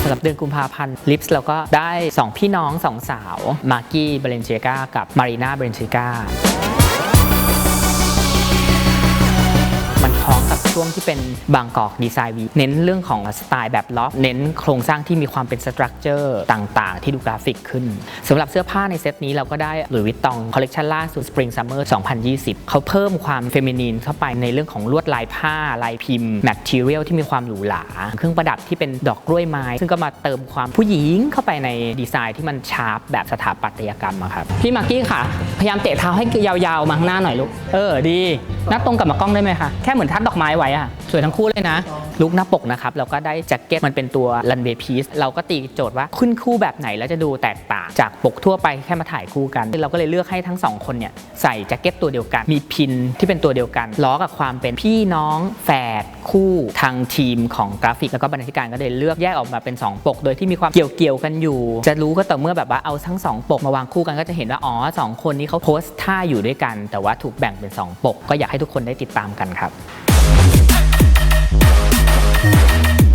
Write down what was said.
สำหรับเดือนกุมภาพันธ์ลิปส์เราก็ได้ 2 พี่น้อง 2 สาว มาร์กี้เบรนเชกากับมารีนาเบรนเชกา ช่วงที่เป็นบางกอกดีไซน์วีเน้นเรื่องของสไตล์แบบล็อฟเน้นโครงสร้างที่มีความเป็นสตรัคเจอร์ต่างๆ ที่ดูกราฟิกขึ้นสำหรับเสื้อผ้าในเซตนี้เราก็ได้หรือวิตตองคอลเลกชันล่าสุด Spring Summer 2020 เขาเพิ่มความเฟมินีนเข้าไปในเรื่องของลวดลายผ้า ลายพิมพ์แมทเทียลที่มีความหรูหราเครื่องประดับที่เป็นดอกกล้วยไม้ ซึ่งก็มาเติมความผู้หญิงเข้าไปในดีไซน์ที่มันชาร์ปแบบสถาปัตยกรรมครับพี่มากกี้ค่ะ พยายามเตะเท้าให้ยาวๆมาข้างหน้าหน่อยลูกเออดีนัดตรงกับมากล้องได้ไหมคะแค่เหมือนทัดดอกไม้ไว้อะสวยทั้งคู่เลยนะ ลุกหน้าปกนะครับ เราก็ได้แจ็คเก็ตมันเป็นตัวรันเวย์พีซเราก็ตีโจทย์ว่าขึ้นคู่แบบไหนแล้วจะดูแตกต่าง จากปกทั่วไปแค่มาถ่ายคู่กัน เราก็เลยเลือกให้ทั้งสองคนเนี่ยใส่แจ็คเก็ตตัวเดียวกัน มีพินที่เป็นตัวเดียวกัน ล้อกับความเป็นพี่น้องแฝดคู่ทางทีมของกราฟิกแล้วก็บรรณาธิการก็เลยเลือกแยกออกมาเป็น 2 ปก โดยที่มีความเกี่ยวเกี่ยวกันอยู่ จะรู้ก็ต่อเมื่อแบบว่าเอาทั้งสองปกมาวางคู่กันก็จะเห็นว่าอ๋อสองคนนี้เขาโพสท่าอยู่ด้วยกัน แต่ว่าถูกแบ่งเป็นสองปก ก็อยากให้ทุกคนได้ติดตามกันครับ Hey.